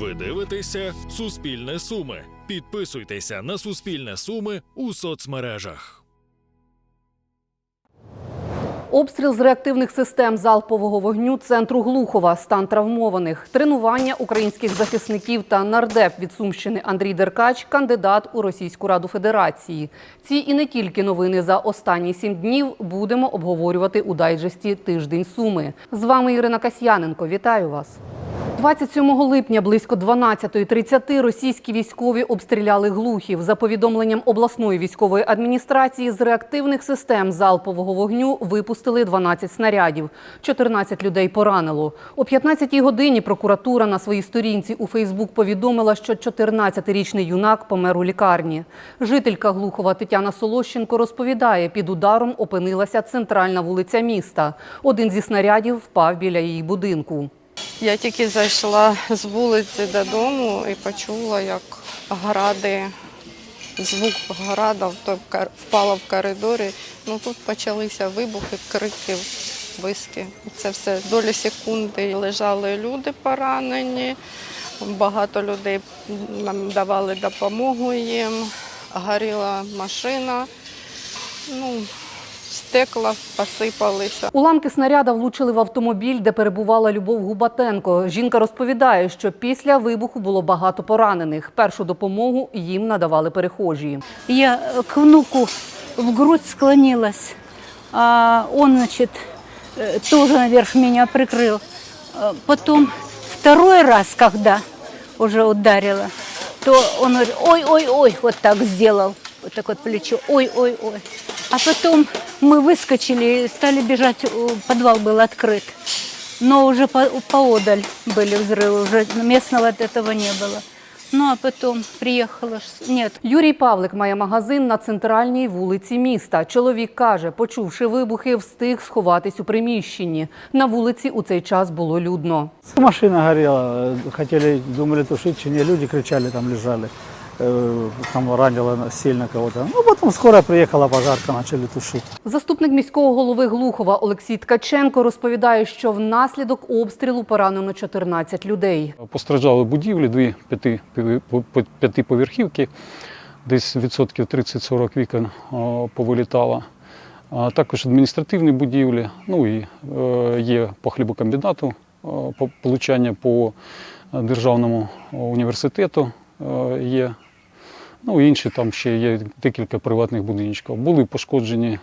Ви дивитеся Суспільне Суми. Підписуйтеся на Суспільне Суми у соцмережах. Обстріл з реактивних систем залпового вогню центру Глухова, стан травмованих, тренування українських захисників та нардеп від Сумщини Андрій Деркач, кандидат у Російську Раду Федерації. Ці і не тільки новини за останні сім днів будемо обговорювати у дайджесті Тиждень Суми. З вами Ірина Касьяненко. Вітаю вас. 27 липня близько 12.30 російські військові обстріляли глухів. За повідомленням обласної військової адміністрації з реактивних систем залпового вогню випустили 12 снарядів. 14 людей поранило. О 15-й годині прокуратура на своїй сторінці у Фейсбук повідомила, що 14-річний юнак помер у лікарні. Жителька Глухова Тетяна Солощенко розповідає, під ударом опинилася центральна вулиця міста. Один зі снарядів впав біля її будинку. Я тільки зайшла з вулиці додому і почула, як гради, звук града впала в коридорі. Ну тут почалися вибухи, крики, виски. Це все долі секунди. Лежали люди поранені, багато людей нам давали допомогу їм, горіла машина. Ну, стекла посипалися. Уламки снаряда влучили в автомобіль, де перебувала Любов Губатенко. Жінка розповідає, що після вибуху було багато поранених. Першу допомогу їм надавали перехожі. Я э, к внуку в грудь склонилась, а он, значит, э, тоже наверх меня прикрыл. Э, Потом второй раз, когда уже ударила, то он говорит, ой-ой-ой, вот так сделал, вот так вот плечо, ой-ой-ой. А потом мы выскочили и стали бежать, э, подвал был открыт. Но уже по- поодаль были взрывы, уже местного от этого не было. Ну а потом приехала, ж- нет, Юрій Павлик має магазин на центральній вулиці міста. Чоловік каже, почувши вибухи, встиг сховатись у приміщенні. На вулиці у цей час було людно. Машина горела, э, хотели, думали тушить, чи не, люди кричали, там лежали. Э, Там ранило сильно кого-то. Ну, потом скоро приехала пожарка, начали тушить. Заступник міського голови Глухова Олексій Ткаченко розповідає, що внаслідок обстрілу поранено 14 людей. Постраждали будівлі, дві п'яти, п'ятиповерхівки, десь відсотків 30-40 вікон повилітало. А також адміністративні будівлі, ну і е, є по хлібокомбінату по получання по державному університету е, є. Ну, інші там ще є декілька приватних будиночків. Були пошкоджені е,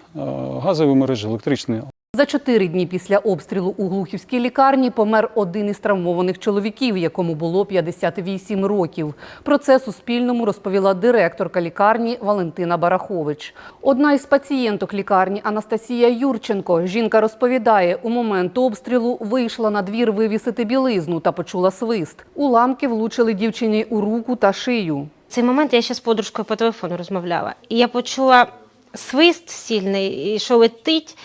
газові мережі, електричні За чотири дні після обстрілу у Глухівській лікарні помер один із травмованих чоловіків, якому було 58 років. Про це Суспільному розповіла директорка лікарні Валентина Барахович. Одна із пацієнток лікарні Анастасія Юрченко. Жінка розповідає, у момент обстрілу вийшла на двір вивісити білизну та почула свист. Уламки влучили дівчині у руку та шию. Цей момент я ще з подружкою по телефону розмовляла. І я почула свист сильний, і що летить.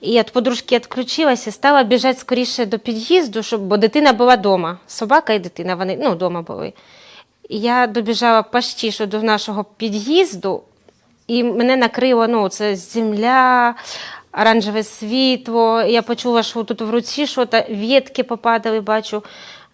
І від подружки відключилася стала біжати скоріше до під'їзду, щоб, бо дитина була вдома. Собака і дитина, вони ну, вдома були. І я добіжала що до нашого під'їзду, і мене накрило ну, це земля, оранжеве світло. Я почула, що тут в руці щось, ветки попадали, бачу.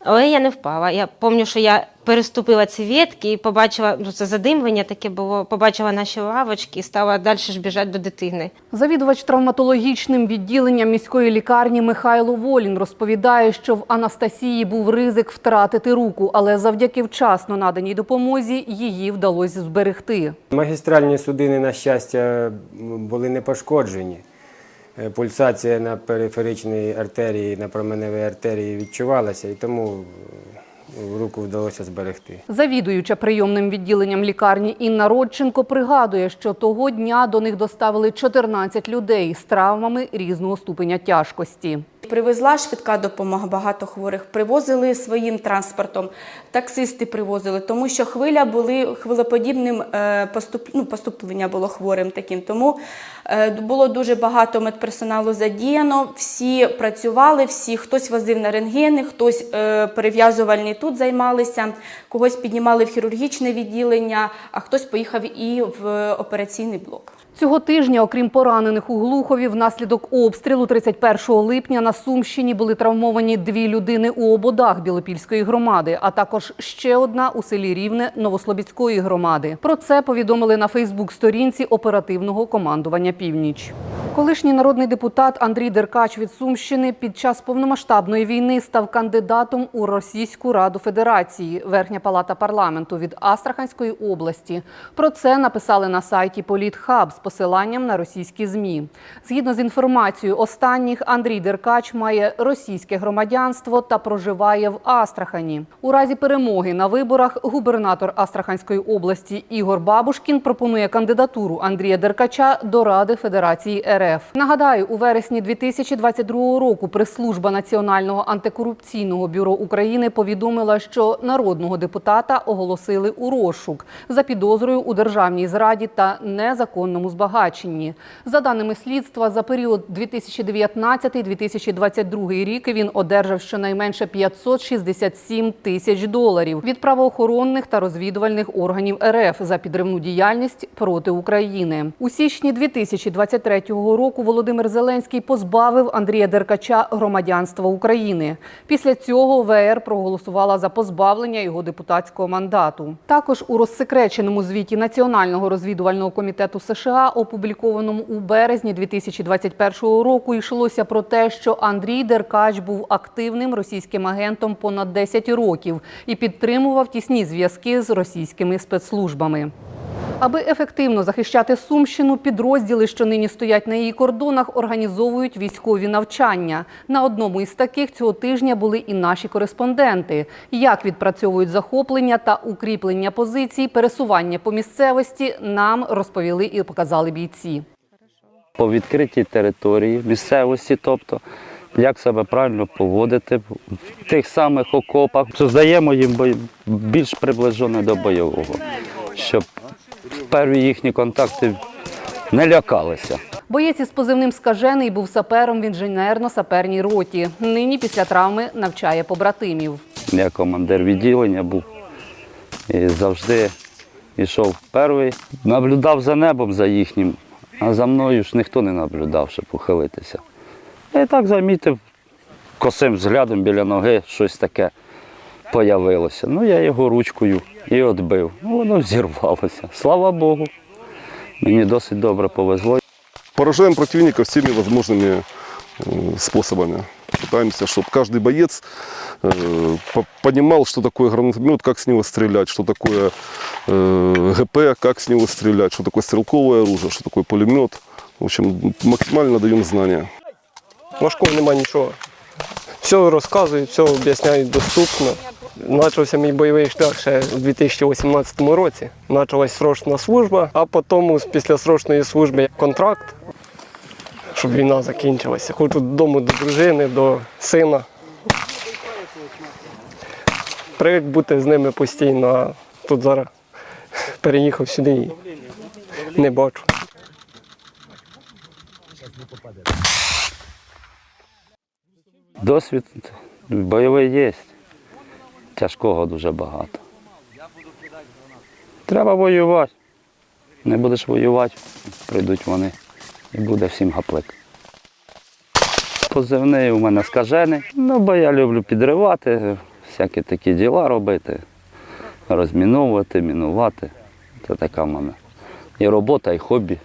Але я не впала. Я пам'ятаю, що я переступила ці ветки і побачила, ну це задимлення таке було, побачила наші лавочки і стала далі ж біжати до дитини. Завідувач травматологічним відділенням міської лікарні Михайло Волін розповідає, що в Анастасії був ризик втратити руку, але завдяки вчасно наданій допомозі її вдалося зберегти. Магістральні судини, на щастя, були не пошкоджені. Е, Пульсація на периферичній артерії, на променевій артерії відчувалася, і тому е, руку вдалося зберегти. Завідуюча прийомним відділенням лікарні Інна Родченко пригадує, що того дня до них доставили 14 людей з травмами різного ступеня тяжкості. Привезла швидка допомога, багато хворих привозили своїм транспортом, таксисти привозили, тому що хвиля були хвилеподібним е, поступ, ну, поступлення було хворим таким. Тому е, було дуже багато медперсоналу задіяно. Всі працювали, всі хтось возив на рентгени, хтось е, перев'язувальні тут займалися, когось піднімали в хірургічне відділення, а хтось поїхав і в операційний блок. Цього тижня, окрім поранених у Глухові, внаслідок обстрілу 31 липня на Сумщині були травмовані дві людини у ободах Білопільської громади, а також ще одна у селі Рівне Новослобідської громади. Про це повідомили на Фейсбук-сторінці оперативного командування Північ. Колишній народний депутат Андрій Деркач від Сумщини під час повномасштабної війни став кандидатом у Російську Раду Федерації, Верхня Палата парламенту від Астраханської області. Про це написали на сайті Політхаб з посиланням на російські змі. Згідно з інформацією останніх, Андрій Деркач має російське громадянство та проживає в Астрахані. У разі перемоги на виборах губернатор Астраханської області Ігор Бабушкін пропонує кандидатуру Андрія Деркача до Ради Федерації РФ. Нагадаю, у вересні 2022 року прес-служба Національного антикорупційного бюро України повідомила, що народного депутата оголосили у розшук за підозрою у державній зраді та незаконному збагаченні. За даними слідства, за період 2019-2022 рік він одержав щонайменше 567 тисяч доларів від правоохоронних та розвідувальних органів РФ за підривну діяльність проти України. У січні 2023 року Володимир Зеленський позбавив Андрія Деркача громадянства України. Після цього ВР проголосувала за позбавлення його депутатського мандату. Також у розсекреченому звіті Національного розвідувального комітету США, опублікованому у березні 2021 року, йшлося про те, що Андрій Деркач був активним російським агентом понад 10 років і підтримував тісні зв'язки з російськими спецслужбами. Аби ефективно захищати Сумщину, підрозділи, що нині стоять на її кордонах, організовують військові навчання. На одному із таких цього тижня були і наші кореспонденти. Як відпрацьовують захоплення та укріплення позицій, пересування по місцевості нам розповіли і показали бійці. по відкритій території, місцевості, тобто як себе правильно поводити в тих самих окопах. Создаємо їм більш приближене до бойового, щоб перві їхні контакти не лякалися. Боєць із позивним скажений був сапером в інженерно-саперній роті. Нині після травми навчає побратимів. Я командир відділення був і завжди йшов перший, наблюдав за небом за їхнім, а за мною ж ніхто не наблюдав, щоб ухилитися. Я і так замітив косим взглядом біля ноги щось таке появилося. Ну, я його ручкою і відбив. Ну, воно зірвалося. Слава Богу. Мені досить добре повезло. Поражаем противника всеми возможными э, способами. Пытаемся, чтобы каждый боец э, по- понимал, что такое гранатомет, как с него стрелять, что такое э, ГП, как с него стрелять, что такое стрелковое оружие, что такое пулемет. В общем, максимально даем знания. Важкого нема нічого. Все розказують, все об'ясняють доступно. Почався мій бойовий шлях ще у 2018 році. Почалась срочна служба, а потім після срочної служби контракт, щоб війна закінчилася. Хочу додому до дружини, до сина. Привик бути з ними постійно, а тут зараз переїхав сюди і не бачу. Досвід бойовий є. Тяжкого дуже багато. Треба воювати. Не будеш воювати, прийдуть вони і буде всім гаплик. Позивний у мене скажений. Ну, бо я люблю підривати, всякі такі діла робити, розміновувати, мінувати. Це така в мене. І робота, і хобі.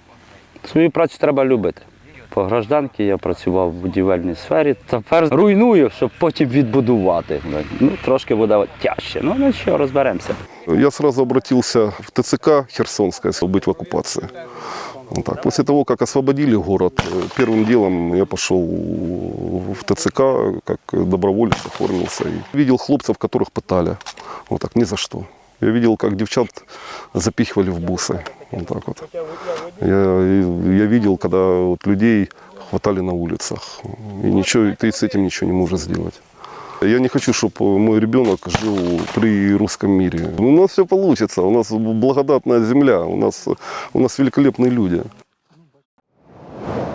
Свою працю треба любити. По гражданці я працював в будівельній сфері. Тепер руйную, щоб потім відбудувати. Ну, трошки буде тяжче. Ну, ну що, розберемося. Я сразу обратился в ТЦК Херсонское, если быть в оккупации. Вот так. После того, как освободили город, э, первым делом я пошел в ТЦК, как доброволец оформился. И видел хлопцев, которых пытали. Вот так, ни за что. Я видел, как девчат запихивали в бусы. Вот так вот. Я, я видел, когда вот людей хватали на улицах. И ничего, ты с этим ничего не можешь сделать. Я не хочу, чтобы мой ребенок жил при русском мире. У нас все получится, у нас благодатная земля, у нас, у нас великолепные люди.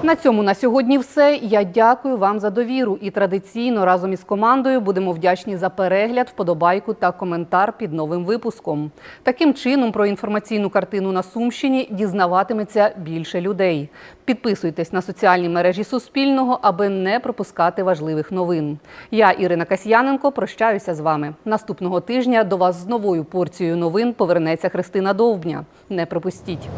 На цьому на сьогодні все. Я дякую вам за довіру і традиційно разом із командою будемо вдячні за перегляд, вподобайку та коментар під новим випуском. Таким чином про інформаційну картину на Сумщині дізнаватиметься більше людей. Підписуйтесь на соціальні мережі Суспільного, аби не пропускати важливих новин. Я Ірина Касьяненко прощаюся з вами. Наступного тижня до вас з новою порцією новин повернеться Христина Довбня. Не пропустіть.